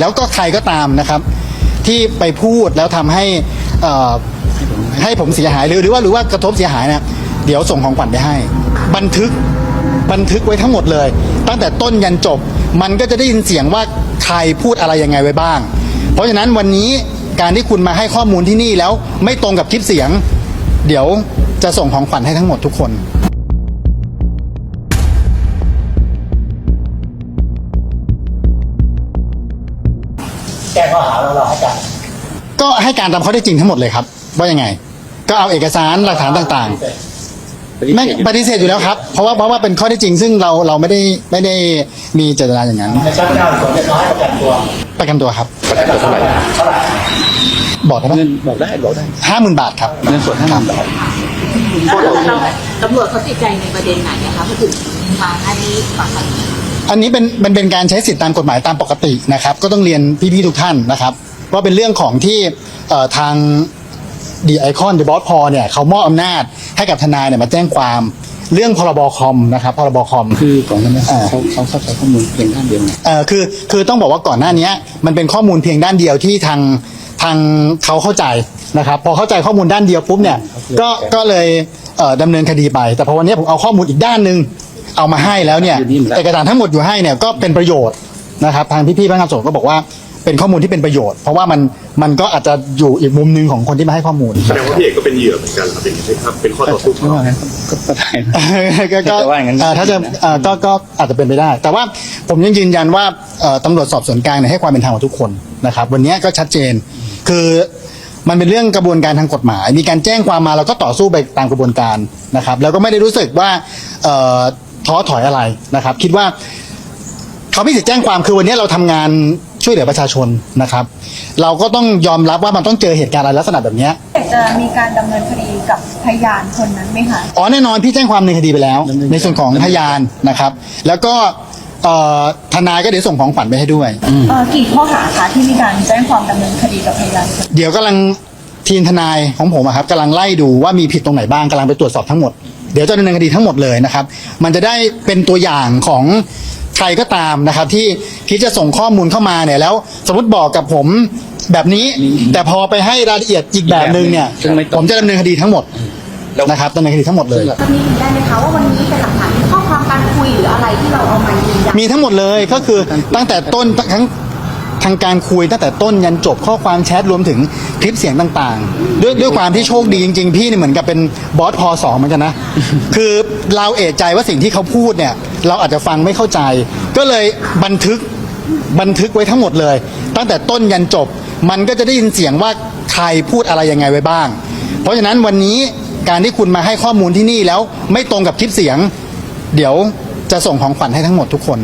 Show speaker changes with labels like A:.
A: แล้วก็ใครก็ตามนะครับ ที่ไปพูดแล้วทำให้ให้ผมเสียหายหรือหรือว่าหรือว่ากระทบเสียหายเนี่ยเดี๋ยวส่งของขวัญไปให้ บันทึกบันทึกไว้ทั้งหมดเลย ตั้งแต่ต้นยันจบ มันก็จะได้ยินเสียงว่าใครพูดอะไรยังไงไว้บ้าง เพราะฉะนั้นวันนี้การที่คุณมาให้ข้อมูลที่นี่แล้วไม่ตรงกับคลิปเสียง เดี๋ยวจะส่งของขวัญให้ทั้งหมดทุกคน
B: แก้ข้อหาเราเราให้การ
A: ก็ให้การตามข้อเท็จจริงทั้งหมดเลยครับ ว่ายังไง ก็เอาเอกสารหลักฐานต่างๆไม่ปฏิเสธอยู่แล้วครับเพราะว่าเพราะว่าเป็นข้อเท็จจริง ซึ่งเราเราไม่ได้ไม่ได้มีเจตนาอย่างนั้น
B: ในชั้นเจ้าสวนจะน้อยประกันตัว
A: ประกันตัวครับ
C: ประกันตัวเท่าไหร่
B: เท่าไหร่
A: บอกได้ไหม
C: เงินบอกได้บอกได้
A: ห้าหมื่นบาทครับ
C: เงินสดห้าหมื่นบาท
D: ตำรวจเขาติดใจในประเด็นไหนนะคะเขาถึงมาให้ปากคำ
A: อันนี้เป็นมันเป็นการใช้สิทธิตามกฎหมายตามปกตินะครับ ก็ต้องเรียนพี่ๆทุกท่านนะครับว่าเป็นเรื่องของที่เอ่อทางดีไอคอนเดบอสพอเนี่ยเขามอบอำนาจให้กับทนายเนี่ยมาแจ้งความเรื่องพรบคอมนะครับพรบคอม
C: คือก่อนหน้านั้น
A: อ่า
C: เขาเขาเข้าใจข้อมูลเพียงด้านเดียวไง
A: เอ่อคือคือต้องบอกว่าก่อนหน้านี้มันเป็นข้อมูลเพียงด้านเดียวที่ทางทางเขาเข้าใจนะครับพอเข้าใจข้อมูลด้านเดียวปุ๊บเนี่ยก็ก็เลยเอ่อดำเนินคดีไป แต่พอวันนี้ผมเอาข้อมูลอีกด้านหนึ่ง เอามาให้แล้วเนี่ยเอกสารทั้งหมดอยู่ให้เนี่ยก็เป็นประโยชน์นะครับ ทางพี่ๆพนักงานสอบสวนก็บอกว่าเป็นข้อมูลที่เป็นประโยชน์ เพราะว่ามันมันก็อาจจะอยู่อีกมุมหนึ่งของคนที่มาให้ข้อมูล
E: แสดงว่าพี่เอกก็เป็นเหยื่อเหมือนกันครับอย่างนี้ใช่ครับเป็นข้อต่อสู้ข
C: ไม่
E: อง
C: ว่า
E: เรา
C: งั้นก็ก็ได้นะ
A: ก็ก็
C: แต่ว่าอย่างนั้น
A: เอ่อถ้าจะเอ่อก็ก็อาจจะเป็นไปได้ แต่ว่าผมยังยืนยันว่าเอ่อตำรวจสอบสวนกลางเนี่ยให้ความเป็นธรรมกับทุกคนนะครับ วันนี้ก็ชัดเจน คือมันเป็นเรื่องกระบวนการทางกฎหมาย มีการแจ้งความมาเราก็ต่อสู้ไปตามกระบวนการนะครับ แล้วก็ไม่ได้รู้สึกว่าเอ่อ ท้อถอยอะไรนะครับ คิดว่าเขาไม่สิทธิ์แจ้งความคือวันนี้เราทำงานช่วยเหลือประชาชนนะครับ เราก็ต้องยอมรับว่ามันต้องเจอเหตุการณ์อะไรลักษณะแบบเนี้ย
F: จะมีการดำเนินคดีกับพยานคนนั้นไหมคะ
A: อ๋อแน่นอนพี่แจ้งความในคดีไปแล้ว ในส่วนของพยานนะครับ แล้วก็เอ่อทนายก็เดี๋ยวส่งของขวัญไปให้ด้วย
F: เอ่อกี่ข้อหาคะที่มีการแจ้งความดำเนินคดีกับพยานคน
A: เดี๋ยวกำลังทีมทนายของผมอะครับกำลังไล่ดูว่ามีผิดตรงไหนบ้างกำลังไปตรวจสอบทั้งหมด เดี๋ยวจะดำเนินคดีทั้งหมดเลยนะครับ มันจะได้เป็นตัวอย่างของใครก็ตามนะครับที่ที่จะส่งข้อมูลเข้ามาเนี่ยแล้ว สมมติบอกกับผมแบบนี้ แต่พอไปให้รายละเอียดอีกแบบหนึ่งเนี่ย
C: ซึ่งไม่ตรง
A: ผมจะดำเนินคดีทั้งหมดนะครับดำเนินคดีทั้งหมดเลย
D: จะมีได้ไหมคะว่าวันนี้เป็นหลักฐานข้อความการคุยหรืออะไรที่เราเอามายืนยัน
A: มีทั้งหมดเลยก็คือตั้งแต่ต้นทั้ง ทางการคุยตั้งแต่ต้นยันจบข้อความแชทรวมถึงคลิปเสียงต่างๆ ด้วยด้วยความที่โชคดีจริง ๆ พี่เนี่ยเหมือนกับเป็นบอสพอสองเหมือนกันนะ คือเราเอะใจว่าสิ่งที่เขาพูดเนี่ย เราอาจจะฟังไม่เข้าใจ ก็เลยบันทึกบันทึกไว้ทั้งหมดเลย ตั้งแต่ต้นยันจบ มันก็จะได้ยินเสียงว่าใครพูดอะไรยังไงไว้บ้าง เพราะฉะนั้นวันนี้การที่คุณมาให้ข้อมูลที่นี่แล้วไม่ตรงกับคลิปเสียง เดี๋ยวจะส่งของขวัญให้ทั้งหมดทุกคน